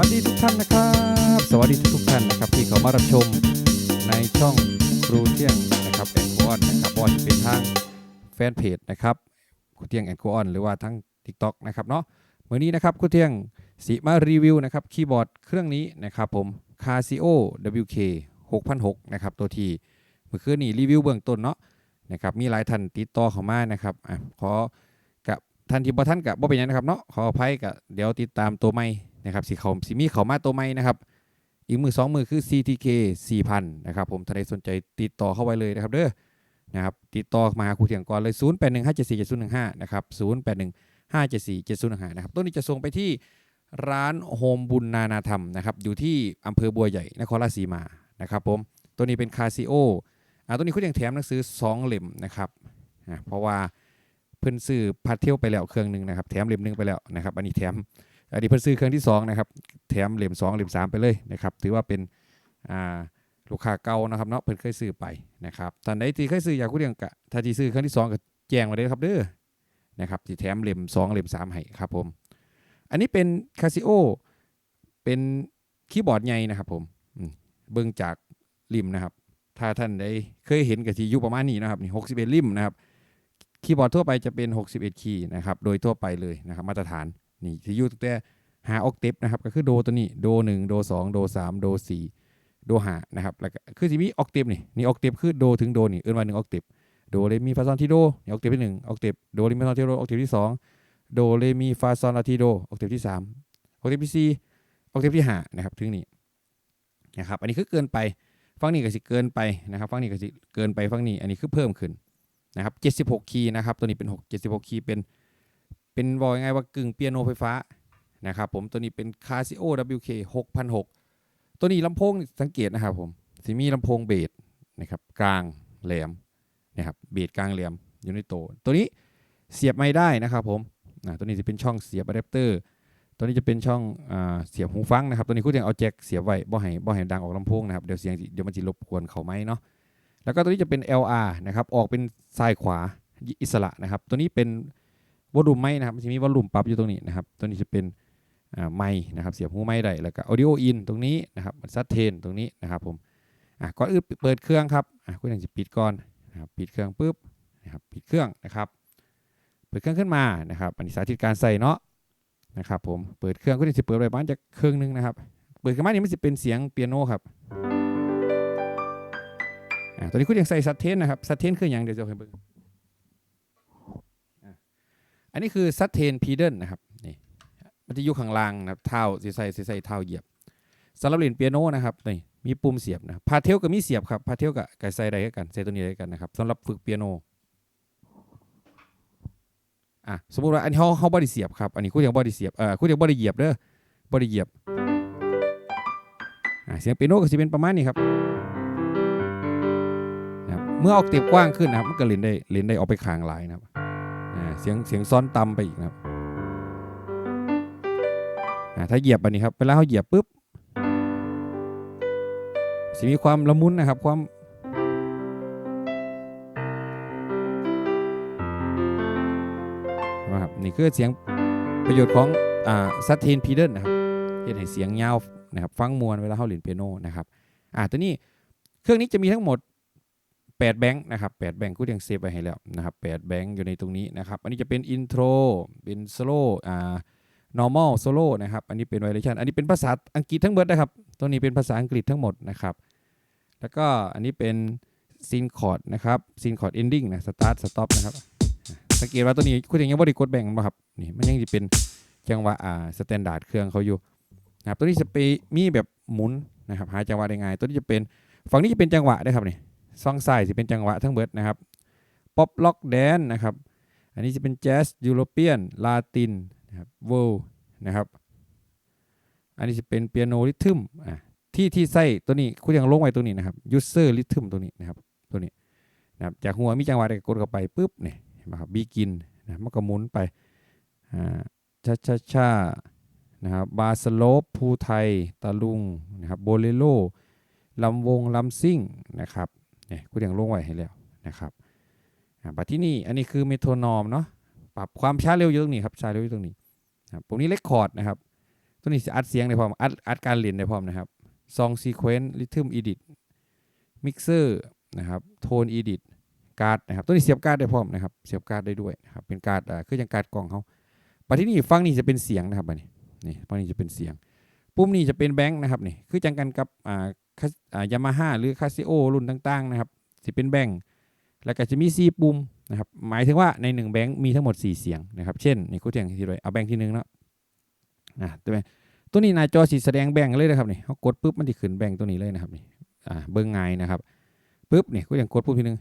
วัสดีทุกท่านนะครับ สวัสดีทุกท่านนะครับที่เขามารับชมในช่องครูเที่ยงนะครับแอนโกออนนะครับบอจะเป็นทางแฟนเพจนะครับครูเที่ยงแอนโกออนหรือว่าทั้ง TikTok นะครับเนาะวันนี้นะครับครูเที่ยงสีมารีวิวนะครับคีย์บอร์ดเครื่องนี้นะครับผม Casio WK 6006นะครับตัวทีเมื่อคืนนี้รีวิวเบื้องต้นเนาะนะครับมีหลายท่านติดต่อเข้ามานะครับอะขอกับท่านที่บ่ท่านกับบ่เป็นยังนะครับเนาะขออภัยกับเดี๋ยวติดตามตัวใหม่ นะครับสีเขาสีมีเขามาตัวใหม่นะครับ อีกมือสองมือคือ CTK 4000นะครับผมถ้าใครสนใจติดต่อเข้าไว้เลยนะครับเด้อนะครับติดต่อมาหาครูเถียงก่อนเลย 0815747015นะครับ0815747015นะครับต้นนี้จะส่งไปที่ร้านโฮมบุญนานาธรรมนะครับอยู่ที่อำเภอบัวใหญ่นครราชสีมานะครับผมตัวนี้เป็นคาซิโออ่าตัวนี้ครูเถียงแถมหนังสือ 2 เล่มนะครับอ่าเพราะว่าเพิ่นซื้อพาเที่ยวไปแล้วเครื่องหนึ่งนะครับแถมเล่มหนึ่งไปแล้วนะครับอันนี้แถม อันนี้เพิ่นซื้อเครื่องที่สองนะครับแถมเหลี่ยม2เหลี่ยม3ไปเลยนะครับถือว่าเป็นอ่าลูกค้าเก่านะครับเนาะเพิ่นเคยซื้อไปนะครับท่านใดที่เคยซื้ออยากกู้เรียงกะถ้าที่ซื้อเครื่องที่สองก็แจ้งมาเลยครับเด้อนะครับที่แถมเหลี่ยม2เหลี่ยม3ให้ครับผมอันนี้เป็น Casio เป็นคีย์บอร์ดใหญ่นะครับผมเบิ่งจากริมนะครับ ถ้าท่านได้เคยเห็นกับที่อยู่ประมาณนี้นะครับนี่61ริมนะครับ คีย์บอร์ดทั่วไปจะเป็น 61 คีย์นะครับ โดยทั่วไปเลยนะครับ มาตรฐาน นี่ที่อยู่ตั้งแต่หาออกเทปนะครับก็คือโดตัวนี้โดหนึ่งโดสองโดสามโดสี่โดห้านะครับแล้วก็คือสิมีออกเทปนี่นี่ออกเทปคือโดถึงโดนี่เอิ้นว่าหนึ่งออกเทปโดเรมีฟาซอนทิโดนี่ออกเทปที่หนึ่งออกเทปโดเรมีฟาซอนทิโดออกเทปที่สองโดเรมีฟาซอนลาทิโดออกเทปที่สามออกเทปที่สี่ออกเทปที่ห้านะครับถึงนี่นะครับอันนี้คือเกินไปฝั่งนี้ก็สิเกินไปนะครับฝั่งนี้ก็สิเกินไปฝั่งนี้อันนี้คือเพิ่มขึ้นนะครับ76คีย์นะครับตัวนี้เป็น 6 76คีย์เป็น เป็นบอกยังไงว่ากึ่งเปียโนไฟฟ้านะครับผมตัวนี้เป็น Casio WK 6006 ตัวนี้ลำโพงสังเกตนะครับผมสิมีลำโพงเบสนะครับกลางแหลมนะครับเบสกลางแหลมอยู่ในตัวตัวนี้เสียบไม่ได้นะครับผมนะตัวนี้จะเป็นช่องเสียบอะแดปเตอร์ตัวนี้จะเป็นช่องอเสียบหูฟังนะครับ ตัวนี้คุณยังเอาแจ็คเสียบไว้บ่ให้บ่ให้ดังออกลำโพงนะครับเดี๋ยวเสียงเดี๋ยวมันจะรบกวนเขาไหมเนาะแล้วก็ตัวนี้จะเป็น LR นะครับออกเป็นซ้ายขวาอิสระนะครับ ตัวนี้เป็น วอลลุ่มไม้นะครับมันจะมีวอลลุ่มปรับอยู่ตรงนี้นะครับ ตัวนี้จะเป็นอ่าไม้นะครับ เสียบหูไม้ได้ แล้วก็ audio in ตรงนี้นะครับซัดเทนตรงนี้นะครับผมอะก่อนอื่นเปิดเครื่องครับอะคุณอยากจะปิดก่อนนะครับปิดเครื่องปุ๊บนะครับปิดเครื่องนะครับเปิดเครื่องขึ้นมานะครับอันนี้สาธิตการใส่เนาะนะครับผมเปิดเครื่องคุณอยากจะเปิดไปประมาณจะเครื่องหนึงนะครับ เปิดขึ้นมานี่มันจะเป็นเสียงเปียโนครับอะตัวนี้คุณยากใส่ซัดเทนนะครับซัดเทนคืออย่างเดี๋ยวจะให้เบิ่ง นนี้คือซัตเทนพีเดิลนะครับนี่มันจะอยู่ข้างล่างนะครับเท้าสิใส่สิใส่เท้าเหยียบสำหรับเล่นเปียโนนะครับนี่มีปุ่มเสียบนะครับพาเทลก็มีเสียบครับพาเทลกับกใส่ได้กันใส่ตัวนี้ได้กันนะครับสำหรับฝึกเปียโนอะสมมุติว่าอันนี้เขาเขาบอดี้เสียบครับอันนี้คุณยังบอดี้เสียบเออคุณยังบอดี้เหยียบเด้อบอดี้เหยียบอะเสียงเปียโนก็จะเป็นประมาณนี้ครับนะครับเมื่อออกเตียบกว้างขึ้นนะครับมันก็เล่นได้เล่นได้ออกไปข้างหลายนะครับ เสียงเสียงซ้อนต่ำไปอีกนะครับถ้าเหยียบอันนี้ครับเวลาเขาเหยียบปุ๊บสิมีความละมุนนะครับความนะครับนี่คือเสียงประโยชน์ของอ่าซัตเทนพีเดิลนะครับเฮ็ดให้เสียงยาวนะครับฟังมวนเวลาเขาเล่นเปียโนนะครับอ่าตัวนี้เครื่องนี้จะมีทั้งหมด 8แบงค์นะครับ8แบงค์กูยังเซฟไว้ให้แล้วนะครับ8แบงค์อยู่ในตรงนี้นะครับอันนี้จะเป็นอินโทรเป็นโซโล่อ่า normal solo นะครับ อันนี้เป็น variation อันนี้เป็นภาษาอังกฤษทั้งหมดนะครับ ตัวนี้เป็นภาษาอังกฤษทั้งหมดนะครับ แล้วก็อันนี้เป็นซีนคอร์ดนะครับซีนคอร์ด ending นะ start stop นะครับ สังเกตว่าตัวนี้คุณยังยังบ่ได้กดแบ่งบ่ครับ นี่มันยังจะเป็นจังหวะอ่า standard เครื่องเขาอยู่นะครับ ตัวนี้จะไปมีแบบหมุนนะครับ หาจังหวะได้ง่าย ตัวนี้จะเป็น ฝั่งนี้จะเป็นจังหวะด้วยครับนี่ ซองซ้ายจะเป็นจังหวะทั้งเบิดนะครับป๊อปล็อกแดนนะครับ อันนี้จะเป็นแจ๊สยูโรเปียนลาตินนะครับเวิลนะครับ อันนี้จะเป็นเปียโนริทึมอะที่ที่ใส่ตัวนี้คุณยังลงไว้ตัวนี้นะครับยูเซอร์ริทึมตัวนี้นะครับตัวนี้นะครับจากหัวมีจังหวะใดกดเข้าไปปุ๊บเนี่ยเห็นไหมครับบีกินนะมันก็หมุนไปอ่าชาชาชานะครับบาสโลปภูไทยตะลุงนะครับโบเลโลลำวงลำซิ่งนะครับ เนี่ยกูยังลงไว้ให้แล้วนะครับอ่าบัดที่นี่อันนี้คือเมโทรนอมเนาะปรับความช้าเร็วอยู่ตรงนี้ครับช้าเร็วอยู่ตรงนี้ครับตรงนี้เลคคอร์ดนะครับตัวนี้จะอัดเสียงได้พร้อมอัดอัดการเล่นได้พร้อมนะครับซองซีเควนต์ริทึมอีดิทมิกเซอร์นะครับโทนอีดิทการ์ดนะครับตัวนี้เสียบการ์ดได้พร้อมนะครับเสียบการ์ดได้ด้วยนะครับเป็นการ์ดอ่าคือยังการ์ดกล่องเขาปัจที่นี่ฟังนี่จะเป็นเสียงนะครับอันนี้นี่ฟังนี่จะเป็นเสียง ปุ่มนี้จะเป็นแบงค์นะครับนี่คือจังกันกับอ่าคาอ่า ยามาฮ่าหรือคาซิโอรุ่นต่างๆนะครับสิเป็นแบงค์แล้วก็จะมีซีปุ่มนะครับหมายถึงว่าใน1แบงค์มีทั้งหมด 4 เสียงนะครับเช่นนี่กูเทียงที่เลยเอาแบงค์ที่หนึ่งเนาะนะตัวตัวนี้นายจอสีแสดงแบงค์เลยนะครับนี่เขากดปุ๊บมันจะขึ้นแบงค์ตัวนี้เลยนะครับนี่อ่าเบิ้งไงนะครับปุ๊บนี่กูอย่างกดปุ๊บทีนึง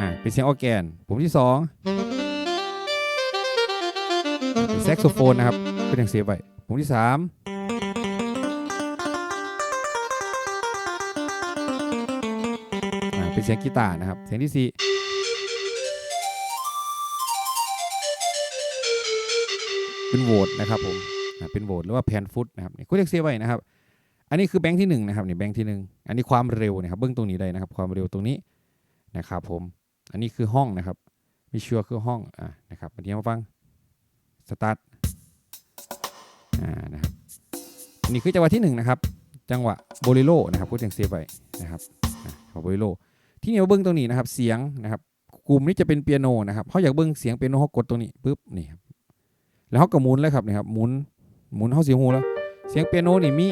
อ่าเป็นเสียงออแกนผมที่ 2เป็นแซกโซโฟนนะครับเป็นอย่างเสียบไว้ผมที่ 3 สียงกีตาร์นะครับ เสียงที่สี่เป็นโหวตนะครับผมเป็นโหวตหรือว่าแพนฟุตนะครับนี่กูเรียกเสียไว้นะครับ อันนี้คือแบงค์ที่หนึ่งนะครับนี่แบงค์ที่หนึ่งอันนี้ความเร็วนะครับเบื้องตรงนี้ได้นะครับ ความเร็วตรงนี้นะครับผม อันนี้คือห้องนะครับมีชัวคือห้องอ่านะครับอันนี้มาฟังสตาร์ทอ่านะครับอันนี้คือจังหวะที่หนึ่งนะครับจังหวะโบลิโลนะครับกูเรียกเสียไว้นะครับของโบลิโล ที่นี่มาเบื้องตรงนี้นะครับ เสียงนะครับ กลุ่มนี้จะเป็นเปียโนนะครับเขาอยากเบิ้งเสียงเปียโนเขากดตรงนี้ปุ๊บนี่ครับแล้วเขาก็หมุนเลยครับนี่ครับหมุนหมุนเขาเสียงหูแล้ว เสียงเปียโนนี่มี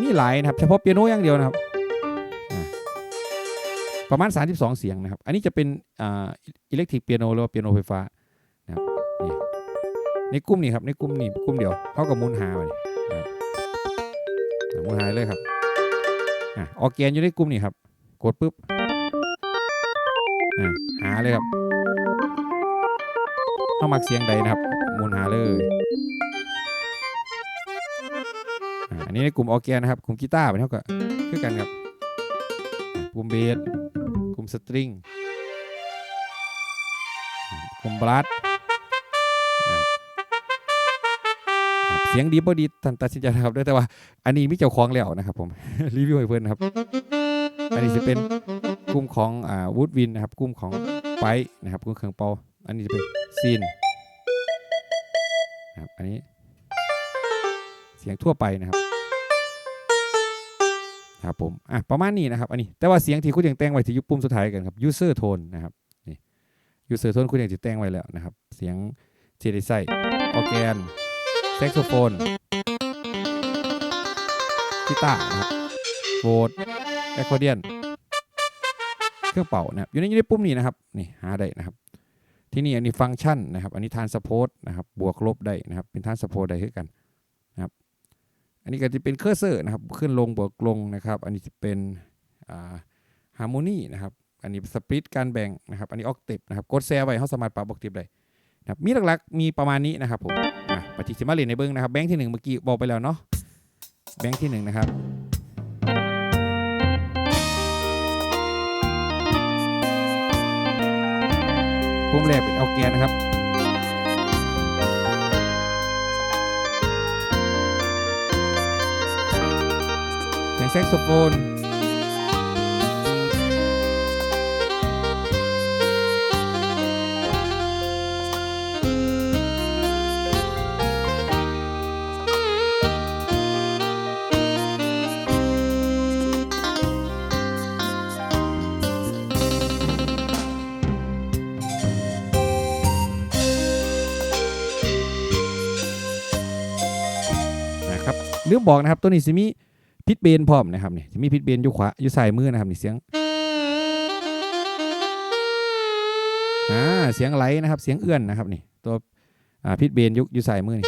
มีหลายนะครับ เฉพาะเปียโนอย่างเดียวนะครับประมาณ 32 เสียงนะครับ อันนี้จะเป็นอ่าอิเล็กทริกเปียโนหรือว่าเปียโนไฟฟ้านะครับนี่ในกลุ่มนี้ครับในกลุ่มนี้กลุ่มเดียวเขาก็หมุนหาไปนะครับอ่าหมุนหาเลยครับอ่าออร์แกนอยู่ในกลุ่มนี้ครับ กดปุ๊บ หาเลยครับเข้ามักเสียงใดนะครับมุนหาเลยอันนี้ในกลุ่มออร์แกนนะครับกลุ่มกีตาร์เป็นเท่ากับคือกันครับกลุ่มเบสกลุ่มสตริงกลุ่มบลัสเสียงดีบ่ดีท่านตัดสินใจนะครับด้วยแต่ว่าอันนี้มีเจ้าของแล้วนะครับผมรีวิวให้เพื่อนครับ อันนี้จะเป็น กลุ่มของอ่าวูดวินนะครับกลุ่มของไปนะครับกลุ่มเครื่องเป่าอันนี้จะเป็นซีนนะครับอันนี้เสียงทั่วไปนะครับครับผมอะประมาณนี้นะครับอันนี้แต่ว่าเสียงที่คุณยังแต่งไว้ที่ยุปุ่มสุดท้ายกันครับ user tone นะครับนี่ user tone คุณยังจะแต่งไว้แล้วนะครับ เสียงที่ได้ใส่ออร์แกนแซกโซโฟนกีตาร์นะครับโบสแอคคอร์เดียน เครื่องเป่านะครับอยู่ในอยู่ในปุ่มนี้นะครับนี่หาได้นะครับที่นี่อันนี้ฟังก์ชันนะครับ อันนี้ทานสปอร์ตนะครับบวกลบได้นะครับ เป็นทานสปอร์ตได้คือกันนะครับ อันนี้ก็จะเป็นเคอร์เซอร์นะครับ ขึ้นลงบวกลงนะครับ อันนี้จะเป็นฮาร์โมนีนะครับ อันนี้สปริตการแบ่งนะครับ อันนี้ออกเทปนะครับกดแซไว้เขาสามารถปรับออกเทปได้นะครับมีหลักๆมีประมาณนี้นะครับผมปฏิสิมาเรียนในเบิ้องนะครับ แบงค์ที่หนึ่งเมื่อกี้บอกไปแล้วเนาะแบงค์ที่หนึ่งนะครับ พุ่มแรกเป็นเอาแกนนะครับเสียงแซกโซโฟน ลืมบอกนะครับ ตัวนี้สิมีพิษเบนพร้อมนะครับนี่สิมีพิษเบนอยู่ขวาอยู่ซ้ายมือนะครับนี่เสียงอ่าเสียงไหลนะครับ เสียงเอื้อนนะครับนี่ตัวอ่าพิษเบนยู่อยู่ซ้ายมือนี่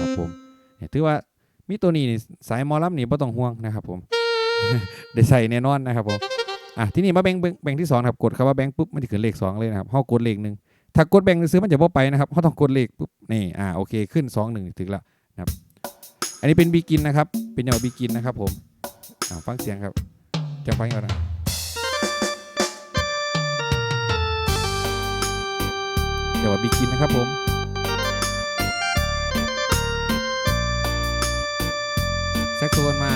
ครับผมเนี่ยถือว่ามีตัวนี้นี่สายมอลำนี่บ่ต้องห่วงนะครับผมได้ใส่แน่นอนนะครับผม อะที่นี่มาแบ่งแบ่งที่สองครับกดคำว่าแบ่งปุ๊บมันจะขึ้นเลขสองเลยนะครับเขากดเลขหนึ่งถ้ากดแบ่งซื้อมันจะบ่ไปนะครับเขาต้องกดเลขปุ๊บนี่อ่าโอเคขึ้นสองหนึ่งถึงล้วนะครับอันนี้เป็นบีกินนะครับเป็นอย่างบีกินนะครับผมอ่าฟังเสียงครับจะฟังก่อนนะเดี๋ยวว่าบีกินนะครับผมแซกโซนมา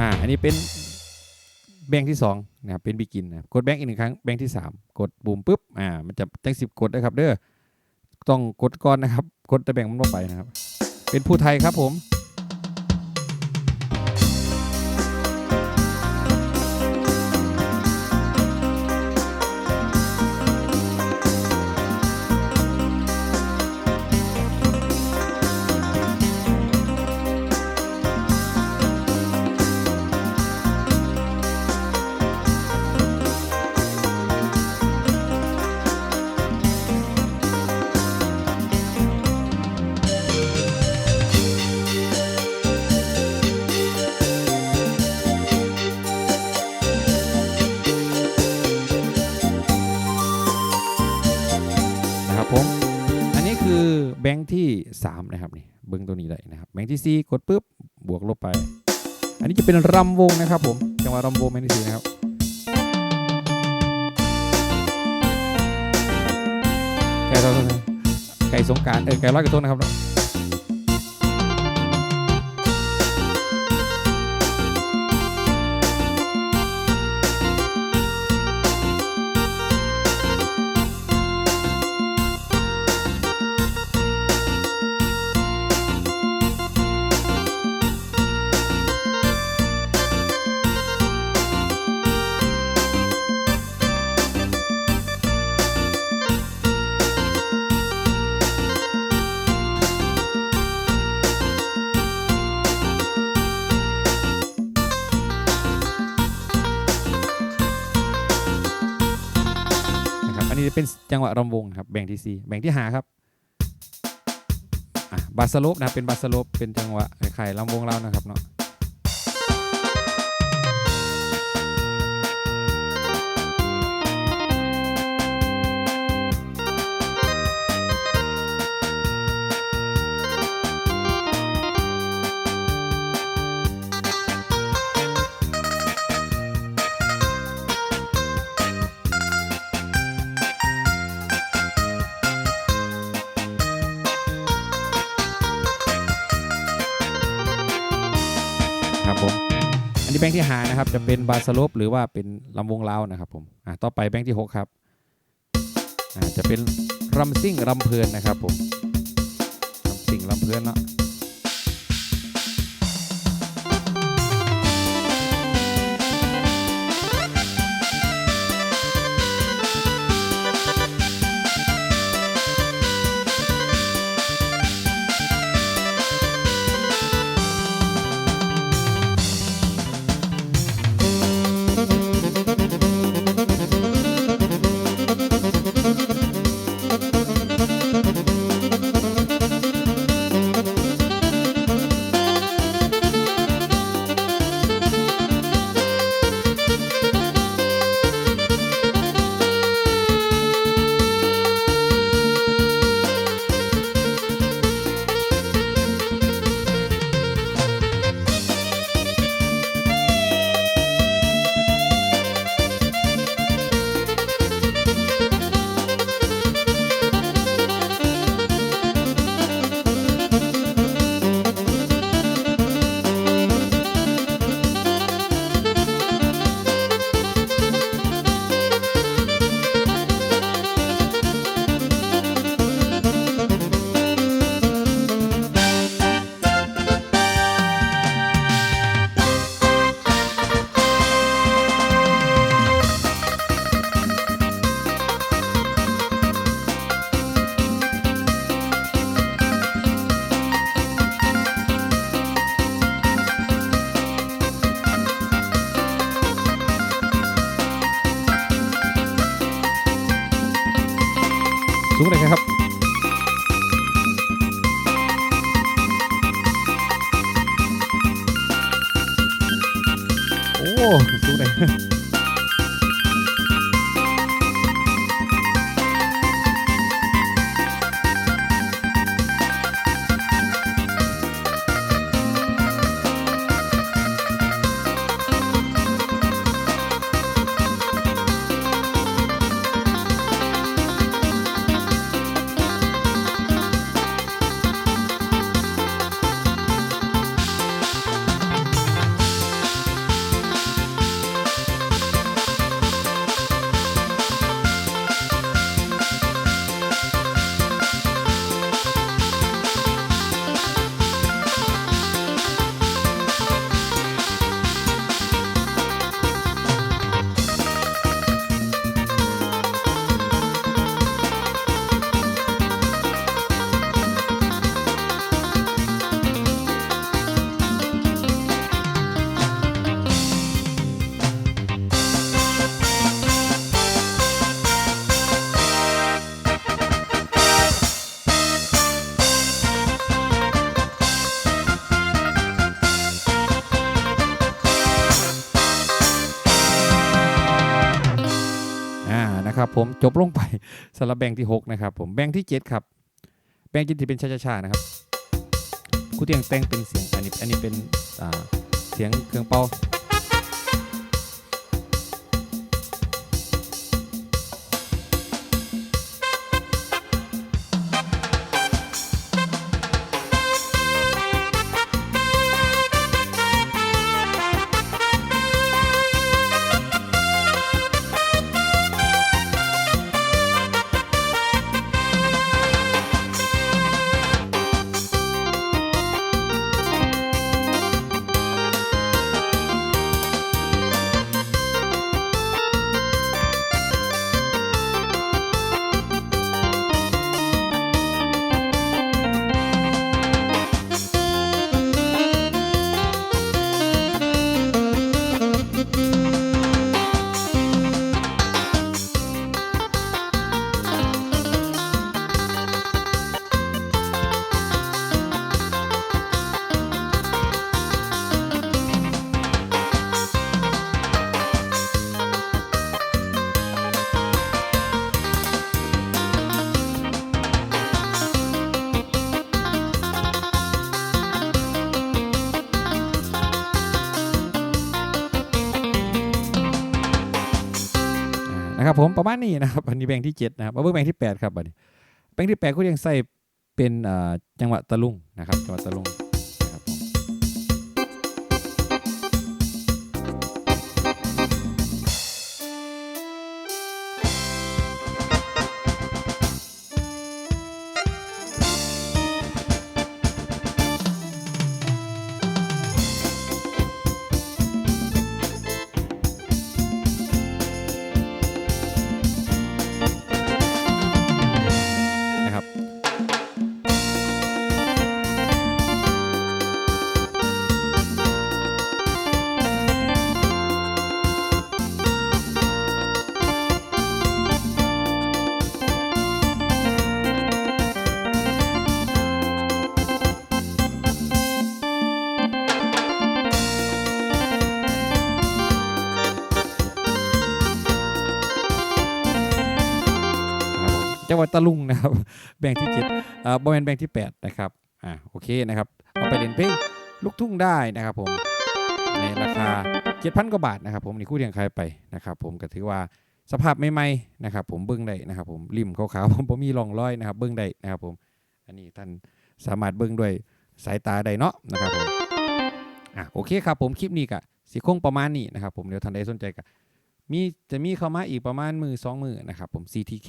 ่าอันนี้เป็นแบงค์ที่สองนะครับเป็นบิกินนะกดแบงค์อีกหนึ่งครั้งแบงค์ที่สามกดปุ่มปุ๊บอ่ามันจะจังสิบกดนะครับเด้อต้องกดก่อนนะครับ กดแต่แบงค์มันลงไปนะครับ เป็นผู้ไทยครับผม 3 นะครับนี่เบิ้งตัวนี้ได้นะครับแบงค์ที่4กดปุ๊บบวกลบไป อันนี้จะเป็นรำวงนะครับผมจังหวะรำวงแบงค์ที่4นะครับไก่ทอดไก่สงการเออไก่ร้อยกระทงนะครับ จังหวะรำวงครับแบ่งที่4แบ่งที่หาครับอะบาสโลปนะครับเป็นบาสโลปเป็นจังหวะคล้ายๆรำวงเรานะครับเนาะ ครับผม อันนี้แบงค์ที่หานะครับ จะเป็นบาสโลปหรือว่าเป็นลำวงเล้านะครับผมอะต่อไปแบงค์ที่ 6 ครับอ่าจะเป็นรำซิ่งรำเพลินนะครับผมรำซิ่งรำเพลินเนาะ สูงเลยครับ ผมจบลงไปสำหรับแบงค์ที่ 6 นะครับผมแบงค์ที่ 7 ครับ แบงค์ที่เป็นช้าๆนะครับครูเตียงแต่งเป็นเสียงอันนี้อันนี้เป็นเสียงเครื่องเป่า นะครับผมประมาณนี้นะครับอันนี้แบงค์ที่7นะครับมาเบิ่งแบงค์ที่8ครับบัดนี้แบงค์ที่8ก็ยังใส่เป็นจังหวะตะลุงนะครับจังหวะตะลุง จังหวัดตะลุงนะครับแบ่งที่7อ่าบริเวณแบ่งที่8นะครับอ่าโอเคนะครับเอาไปเล่นเพลงลูกทุ่งได้นะครับผมในราคา7,000กว่าบาทนะครับผมนี่คู่เรียงใครไปนะครับผมก็ถือว่าสภาพใหม่ๆนะครับผมเบิ้งได้นะครับผมริมขาวๆผมผมมีรองรอยนะครับเบิ้งได้นะครับผมอันนี้ท่านสามารถเบิ้งด้วยสายตาได้เนาะนะครับผมอะโอเคครับผมคลิปนี้ก็สิคงประมาณนี้นะครับผมเดี๋ยวท่านใดสนใจก็ มีจะมีเข้ามาอีกประมาณมือสองมือนะครับผม CTK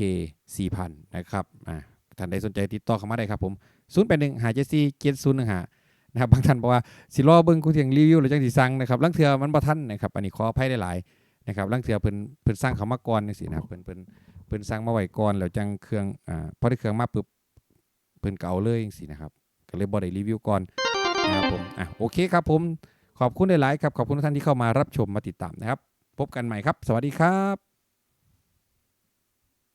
4,000 นะครับอ่าท่านใดสนใจติดต่อเข้ามาได้ครับผม0 8 1 5 7 4 7 0 1 5นะครับบางท่านบอกว่าสิรอเบิ่งกูเทียงรีวิวหรือจังสิสั่งนะครับลังเทือมันบ่ทันนะครับอันนี้ขออภัยได้หลายนะครับลังเทือเพิ่นเพิ่นสร้างเขามาก่อนจังซี่นะครับเพิ่นเพิ่นเพิ่นสร้างมาไว้ก่อนแล้วจังเครื่องอ่าพอได้เครื่องมาปุ๊บเพิ่นเก็เอาเลยจังซี่นะครับก็เลยบ่ได้รีวิวก่อนนะครับผมอะโอเคครับผมขอบคุณหลายๆครับขอบคุณทุกท่านที่เข้ามารับชมมาติดตามนะครับ พบกันใหม่ครับ สวัสดีครับ